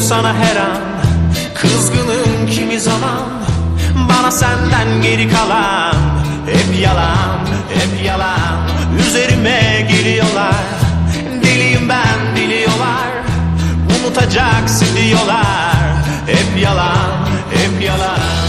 sana her an. Kızgınım kimi zaman. Bana senden geri kalan. Hep yalan, hep yalan. Üzerime geliyorlar. Deliyim ben biliyorlar Unutacaksın diyorlar. Hep yalan, hep yalan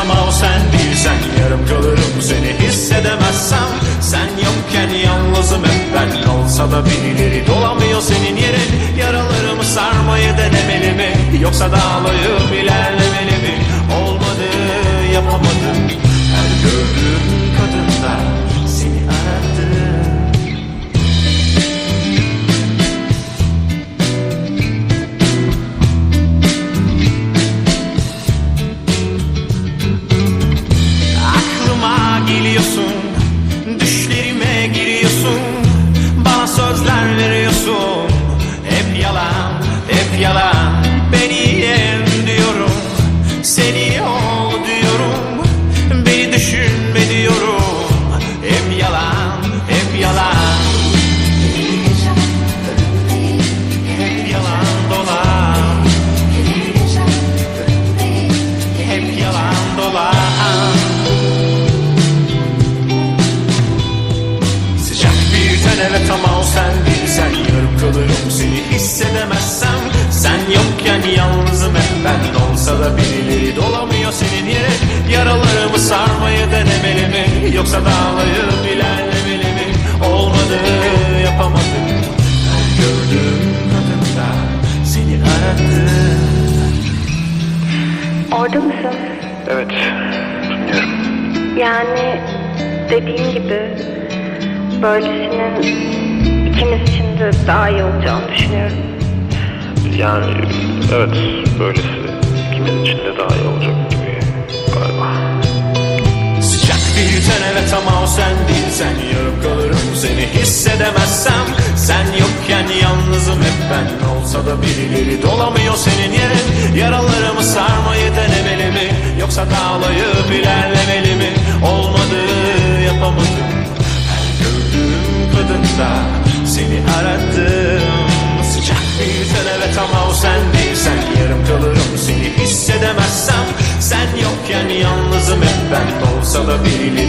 ama o sen değilsen Yarım kalırım seni hissedemezsem. Sen yokken yalnızım hep ben Olsa da birileri dolamıyor senin yerin. Yaralarımı sarmayı denemeli mi Yoksa dağlayıp ilerlemeli evet ama o sen değilsen Yarım kalırım seni hissedemezsem. Sen yokken yalnızım hep ben. Olsa da birileri dolamıyor senin yere Yaralarımı sarmayı denemeli mi? Yoksa dağlayıp ilerlemeli mi? Olmadı yapamadım. Her gördüğüm kadında seni aradım. Orada mısın? Evet, dinliyorum. Yani dediğim gibi böylesinin ikimiz için de daha iyi olacağını düşünüyorum. Yani evet, böylesi ikimiz için de daha iyi olacak gibi galiba. Sıcak bir ten evet ama o sen değilsen Yarım kalırım seni hissedemezsem Sen yokken yalnızım hep ben Olsa da birileri dolamıyor senin yerin Yaralarımı sarmayı denemeli aradım Sıcak bir ten evet ama o sen değilsen Yarım kalırım seni hissedemezsem. Sen yokken yalnızım hep ben Olsa da birileri